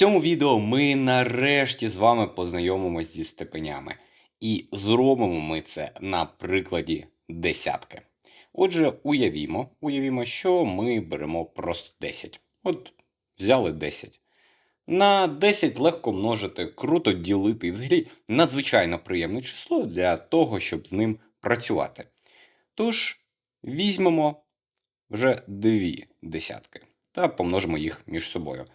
цьому відео ми нарешті з вами познайомимось зі степенями. І зробимо ми це на прикладі десятки. Отже, уявімо, уявімо, що ми беремо просто 10. От взяли 10. На 10 легко множити, круто ділити взагалі надзвичайно приємне число для того, щоб з ним працювати. Тож, візьмемо вже дві десятки та помножимо їх між собою.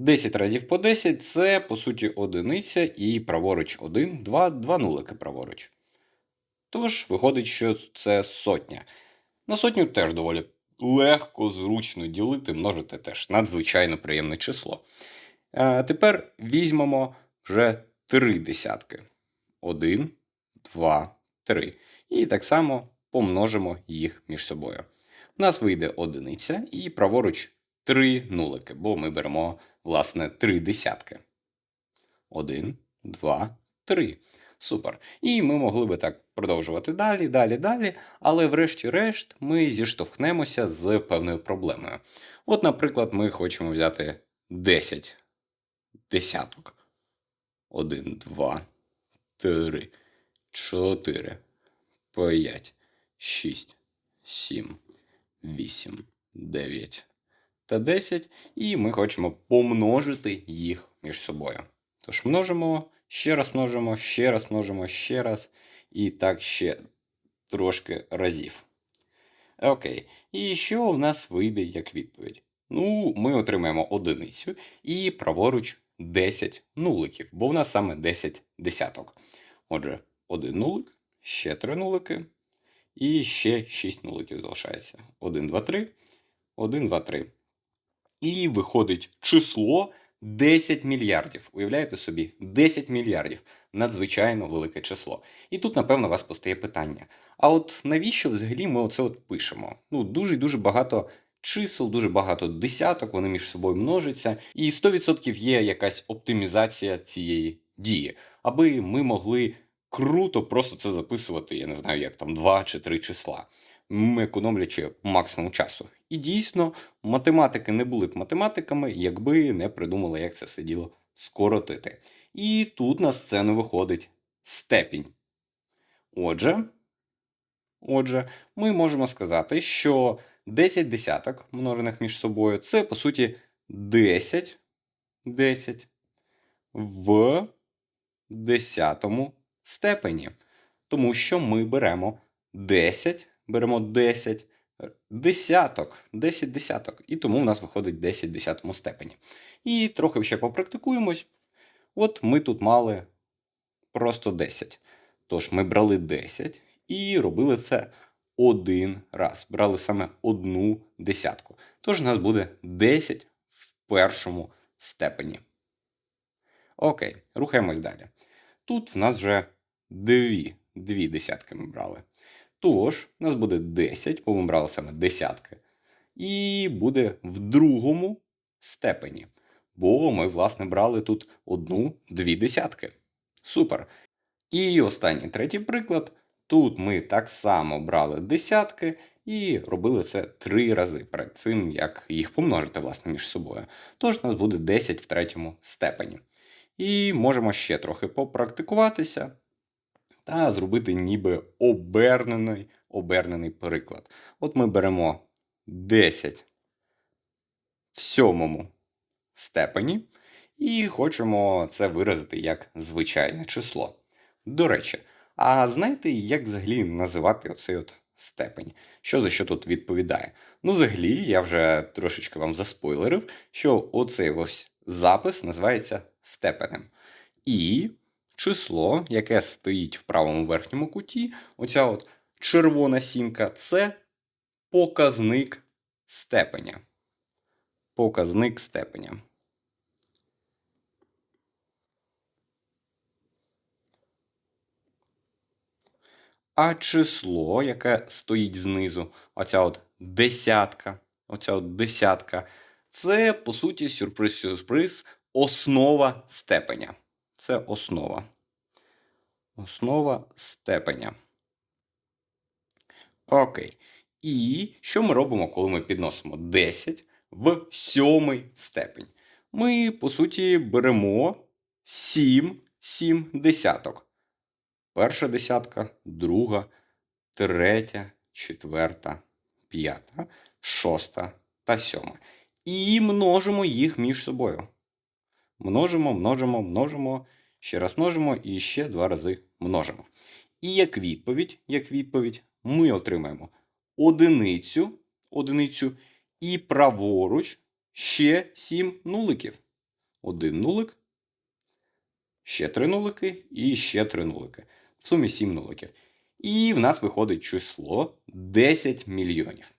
10 разів по 10 це по суті одиниця і праворуч 1, 2, 2 нулики праворуч. Тож виходить, що це сотня. На сотню теж доволі легко, зручно ділити, множити теж надзвичайно приємне число. А тепер візьмемо вже три десятки. 1, 2, 3. І так само помножимо їх між собою. У нас вийде одиниця і праворуч три нулики, бо ми беремо, власне, три десятки. Один, два, три. Супер. І ми могли би так продовжувати далі, далі, далі, але врешті-решт ми зіштовхнемося з певною проблемою. От, наприклад, ми хочемо взяти 10 десяток. 1, 2, 3, 4, 5, 6, 7, 8, 9 та 10. І ми хочемо помножити їх між собою. Тож множимо, ще раз множимо, ще раз множимо, ще раз. І так ще трошки разів. Окей. І що в нас вийде як відповідь? Ну, ми отримаємо одиницю і праворуч 10 нуликів, бо в нас саме 10 десяток. Отже, один нулик, ще три нулики, і ще 6 нуликів залишається. 1, 2, 3, 1, 2, 3. І виходить число 10 мільярдів. Уявляєте собі, 10 мільярдів надзвичайно велике число. І тут, напевно, вас постає питання: а от навіщо взагалі ми оце от пишемо? Ну, дуже дуже багато чисел, дуже багато десяток, вони між собою множаться, і 100% є якась оптимізація цієї дії, аби ми могли круто просто це записувати, я не знаю, як там 2 чи 3 числа, економлячи максимум часу. І дійсно, математики не були б математиками, якби не придумали, як це все діло скоротити. І тут на сцену виходить степінь. Отже, отже, ми можемо сказати, що 10 десяток, множених між собою, це по суті 10, 10 в десятому степені. Тому що ми беремо 10, беремо 10 десяток, 10 десяток. І тому в нас виходить 10 в степені. І трохи ще попрактикуємось. От ми тут мали просто 10. Тож ми брали 10 і робили це один раз. Брали саме одну десятку. Тож у нас буде 10 в першому степені. Окей, рухаємось далі. Тут в нас вже дві, дві десятки ми брали. Тож, у нас буде 10, бо ми брали саме десятки. І буде в другому степені. Бо ми, власне, брали тут одну, дві десятки. Супер. І останній третій приклад. Тут ми так само брали десятки і робили це три рази перед цим, як їх помножити, власне, між собою. Тож у нас буде 10 в третьому степені. І можемо ще трохи попрактикуватися та зробити ніби обернений, обернений приклад. От ми беремо 10 в сьомому степені і хочемо це виразити як звичайне число. До речі, а знаєте, як взагалі називати оцей от степень? Що за що тут відповідає? Ну, взагалі, я вже трошечки вам заспойлерив, що оцей ось запис називається степенем. І число, яке стоїть в правому верхньому куті, оця от червона сімка, це показник степеня. Показник степеня. А число, яке стоїть знизу, оця от десятка, оця от десятка, це, по суті, сюрприз-сюрприз, основа степеня. Це основа. Основа степеня. Окей. І що ми робимо, коли ми підносимо 10 в сьомий степень? ми, по суті, беремо 7, 7 десяток. Перша десятка, друга, третя, четверта, п'ята, шоста та сьома. І множимо їх між собою. Множимо, множимо, множимо, ще раз множимо і ще два рази множимо. І як відповідь, як відповідь, ми отримаємо одиницю, одиницю і праворуч ще 7 нуликів. Один нулик, ще три нулики і ще три нулики. В сумі 7 нуликів. І в нас виходить число 10 мільйонів.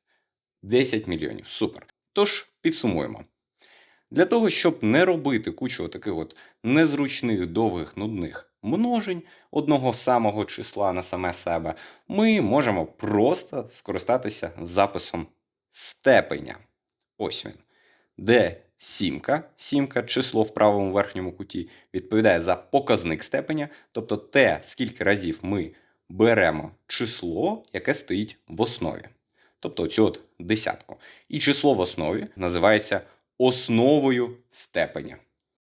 10 мільйонів. Супер. Тож підсумуємо. Для того, щоб не робити кучу таких от незручних, довгих, нудних множень одного самого числа на саме себе, ми можемо просто скористатися записом степеня. Ось він. Де сімка, сімка, число в правому верхньому куті, відповідає за показник степеня, тобто те, скільки разів ми беремо число, яке стоїть в основі. Тобто цю от десятку. І число в основі називається основою степеня.